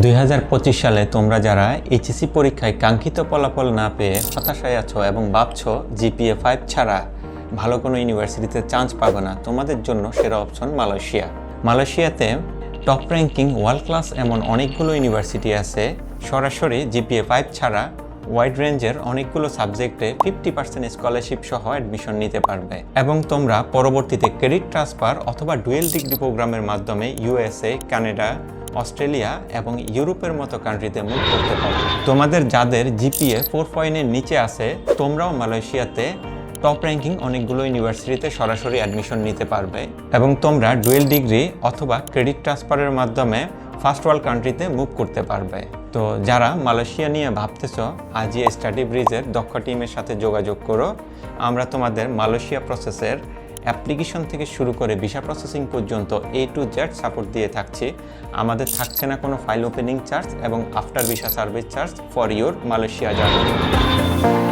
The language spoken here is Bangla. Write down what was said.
দুই হাজার পঁচিশ সালে তোমরা যারা এইচএসসি পরীক্ষায় কাঙ্ক্ষিত ফলাফল না পেয়ে হতাশায় আছো এবং ভাবছ জিপিএ ফাইভ ছাড়া ভালো কোনো ইউনিভার্সিটিতে চান্স পাবে না, তোমাদের জন্য সেরা অপশন মালয়েশিয়া। মালয়েশিয়াতে টপ র্যাঙ্কিং ওয়ার্ল্ড ক্লাস এমন অনেকগুলো ইউনিভার্সিটি আছে, সরাসরি জিপিএ ফাইভ ছাড়া ওয়াইড রেঞ্জের অনেকগুলো সাবজেক্টে ফিফটি পার্সেন্ট স্কলারশিপ সহ অ্যাডমিশন নিতে পারবে। এবং তোমরা পরবর্তীতে ক্রেডিট ট্রান্সফার অথবা ডুয়েল ডিগ্রি প্রোগ্রামের মাধ্যমে ইউএসএ, কানাডা অস্ট্রেলিয়া এবং ইউরোপের মতো কান্ট্রিতে মুভ করতে পারবে তোমাদের যাদের জিপিএ ফোর পয়েন্টের নিচে আছে, তোমরাও মালয়েশিয়াতে টপ র্যাঙ্কিং অনেকগুলো ইউনিভার্সিটিতে সরাসরি অ্যাডমিশন নিতে পারবে এবং তোমরা ডুয়েল ডিগ্রি অথবা ক্রেডিট ট্রান্সফারের মাধ্যমে ফার্স্ট ওয়ার্ল্ড কান্ট্রিতে মুভ করতে পারবে। তো যারা মালয়েশিয়া নিয়ে ভাবতেছ, আজই স্টাডি ব্রিজের দক্ষ টিমের সাথে যোগাযোগ করো। আমরা তোমাদের মালয়েশিয়া প্রসেসের অ্যাপ্লিকেশন থেকে শুরু করে ভিসা প্রসেসিং পর্যন্ত এ টু জেড সাপোর্ট দিয়ে থাকছে। আমাদের থাকছে না কোনো ফাইল ওপেনিং চার্জ এবং after visa service charge for your Malaysia journey